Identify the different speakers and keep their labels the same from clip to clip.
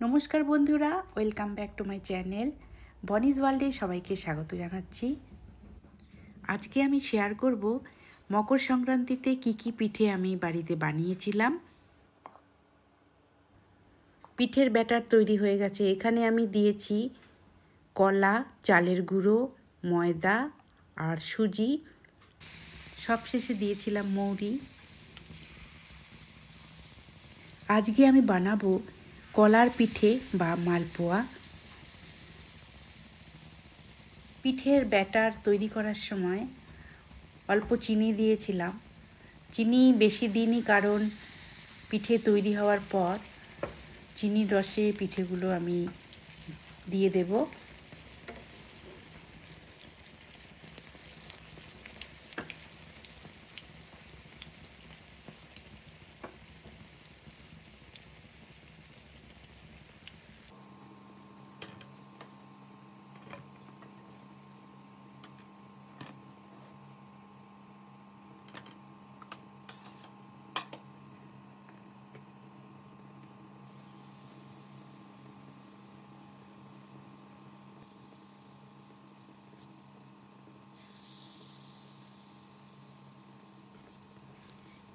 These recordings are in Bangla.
Speaker 1: নমস্কার বন্ধুরা, welcome back to my channel. বনিজ ওয়ার্ল্ডে সবাইকে স্বাগত জানাচ্ছি। আজকে আমি শেয়ার করব মকর সংক্রান্তিতে কি কি পিঠে আমি বাড়িতে বানিয়েছিলাম। পিঠের ব্যাটার তৈরি হয়ে গেছে। এখানে আমি দিয়েছি কলা, চালের গুঁড়ো, ময়দা আর সুজি। সবশেষে দিয়েছিলাম মৌরি। আজকে আমি বানাবো কলার পিঠে বা মালপোয়া। পিঠের ব্যাটার তৈরি করার সময় অল্প চিনি দিয়েছিলাম। চিনি বেশি দিনই কারণ পিঠে তৈরি হওয়ার পর চিনির রসে পিঠেগুলো আমি দিয়ে দেব।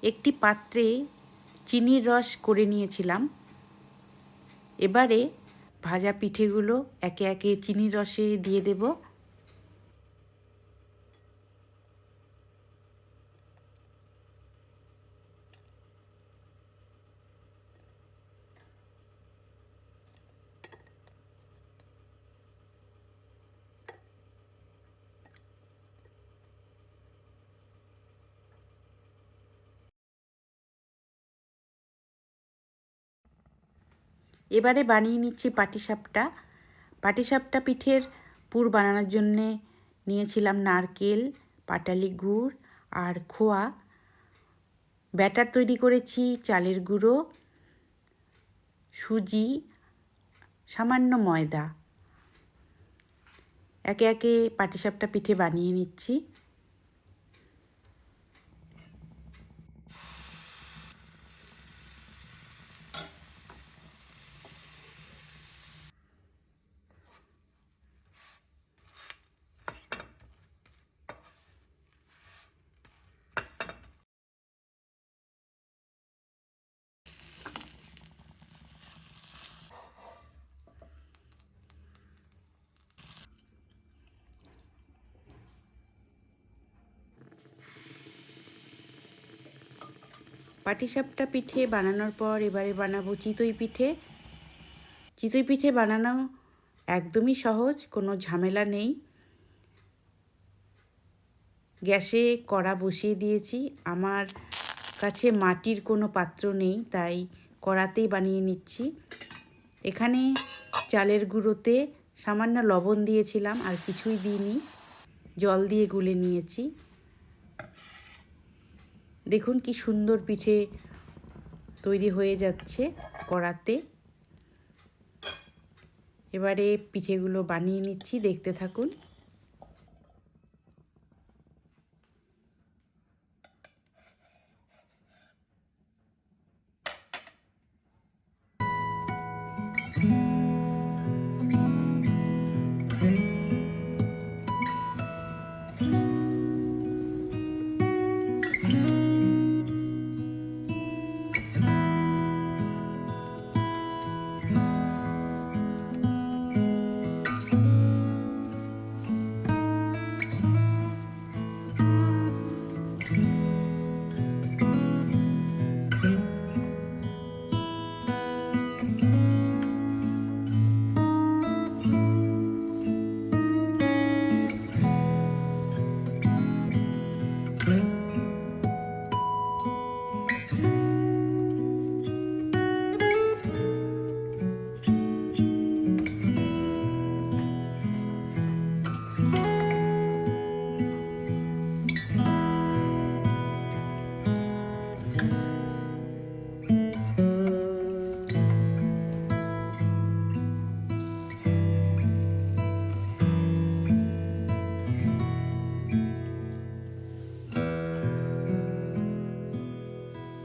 Speaker 1: একটি পাত্রে চিনির রস করে নিয়েছিলাম। এবারে ভাজা পিঠেগুলো একে একে চিনির রসে দিয়ে দেব। এবারে বানিয়ে নিচ্ছি পাটিসাপটা। পাটিসাপটা পিঠের পুর বানানোর জন্যে নিয়েছিলাম নারকেল, পাটালি গুড় আর খোয়া। ব্যাটার তৈরি করেছি চালের গুঁড়ো, সুজি, সামান্য ময়দা। একে একে পাটিসাপটা পিঠে বানিয়ে নিচ্ছি। পাটিসাপটা পিঠে বানানোর পর এবারে বানাবো চিতই পিঠে। চিতই পিঠে বানানো একদমই সহজ, কোনো ঝামেলা নেই। গ্যাসে কড়া বসিয়ে দিয়েছি। আমার কাছে মাটির কোনো পাত্র নেই, তাই কড়াতেই বানিয়ে নিচ্ছি। এখানে চালের গুঁড়োতে সামান্য লবণ দিয়েছিলাম, আর কিছুই দিইনি। জল দিয়ে গুলে নিয়েছি। দেখুন কি সুন্দর পিঠে তৈরি হয়ে যাচ্ছে কড়াতে এবারে পিঠেগুলো বানিয়ে নিচ্ছি, দেখতে থাকুন thank Mm-hmm.